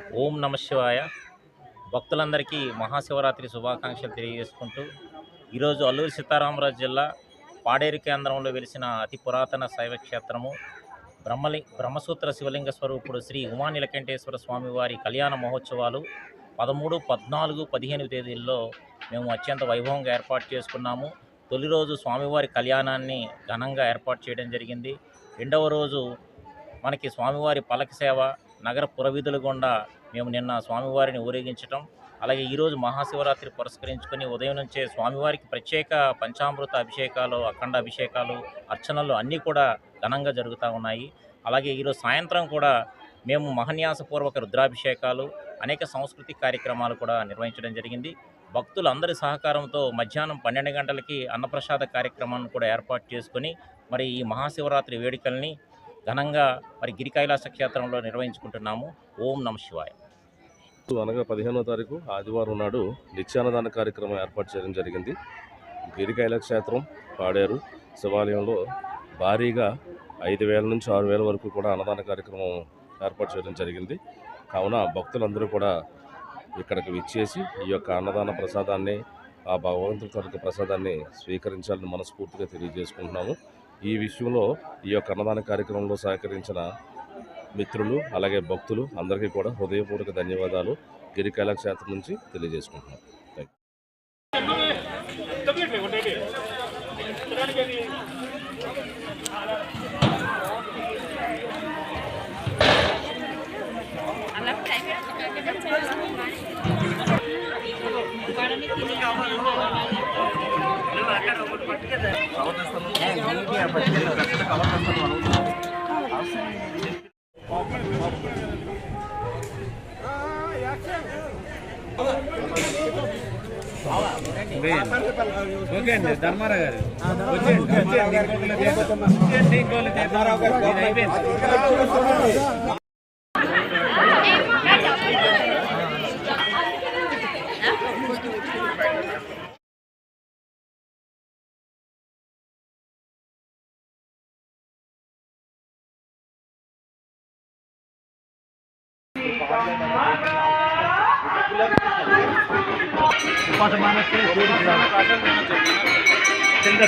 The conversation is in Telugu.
ఓం నమ శివాయ. భక్తులందరికీ మహాశివరాత్రి శుభాకాంక్షలు తెలియజేసుకుంటూ ఈరోజు అల్లూరి సీతారామరాజు జిల్లా పాడేరు కేంద్రంలో వెలిసిన అతి పురాతన శైవ క్షేత్రము బ్రహ్మలి బ్రహ్మసూత్ర శివలింగ స్వరూపుడు శ్రీ ఉమానీలకంఠేశ్వర స్వామివారి కళ్యాణ మహోత్సవాలు పదమూడు పద్నాలుగు పదిహేను తేదీల్లో మేము అత్యంత వైభవంగా ఏర్పాటు చేసుకున్నాము. తొలి రోజు స్వామివారి కళ్యాణాన్ని ఘనంగా ఏర్పాటు చేయడం జరిగింది. రెండవ రోజు మనకి స్వామివారి పలక సేవ నగర పురవీధుల గుండా మేము నిన్న స్వామివారిని ఊరేగించటం అలాగే ఈరోజు మహాశివరాత్రి పురస్కరించుకొని ఉదయం నుంచే స్వామివారికి ప్రత్యేక పంచామృత అభిషేకాలు అఖండ అభిషేకాలు అర్చనలు అన్నీ కూడా ఘనంగా జరుగుతూ ఉన్నాయి. అలాగే ఈరోజు సాయంత్రం కూడా మేము మహన్యాసపూర్వక రుద్రాభిషేకాలు అనేక సాంస్కృతిక కార్యక్రమాలు కూడా నిర్వహించడం జరిగింది. భక్తులందరి సహకారంతో మధ్యాహ్నం పన్నెండు గంటలకి అన్నప్రసాద కార్యక్రమాన్ని కూడా ఏర్పాటు చేసుకొని మరి ఈ మహాశివరాత్రి వేడుకల్ని ఘనంగా మరి గిరి కైలాస క్షేత్రంలో నిర్వహించుకుంటున్నాము. ఓం నమ శివాయ. అనగా పదిహేనో తారీఖు ఆదివారం నాడు నిత్యాన్నదాన కార్యక్రమం ఏర్పాటు చేయడం జరిగింది. గిరికైల క్షేత్రం పాడేరు శివాలయంలో భారీగా ఐదు వేల నుంచి ఆరు వేల వరకు కూడా అన్నదాన కార్యక్రమం ఏర్పాటు చేయడం జరిగింది. కావున భక్తులందరూ కూడా ఇక్కడికి విచ్చేసి ఈ యొక్క అన్నదాన ప్రసాదాన్ని ఆ భగవంతుడి తరగతి ప్రసాదాన్ని స్వీకరించాలని మనస్ఫూర్తిగా తెలియజేసుకుంటున్నాము. ఈ విషయంలో ఈ యొక్క అన్నదాన కార్యక్రమంలో సహకరించిన మిత్రులు అలాగే భక్తులు అందరికీ కూడా హృదయపూర్వక ధన్యవాదాలు. గిరికాల క్షేత్రం నుంచి తెలియజేసుకుంటున్నాం. ఓకే అండి ధర్మారావు గారు. వచ్చేయండి पाँच मानस के जोड़ चंद्र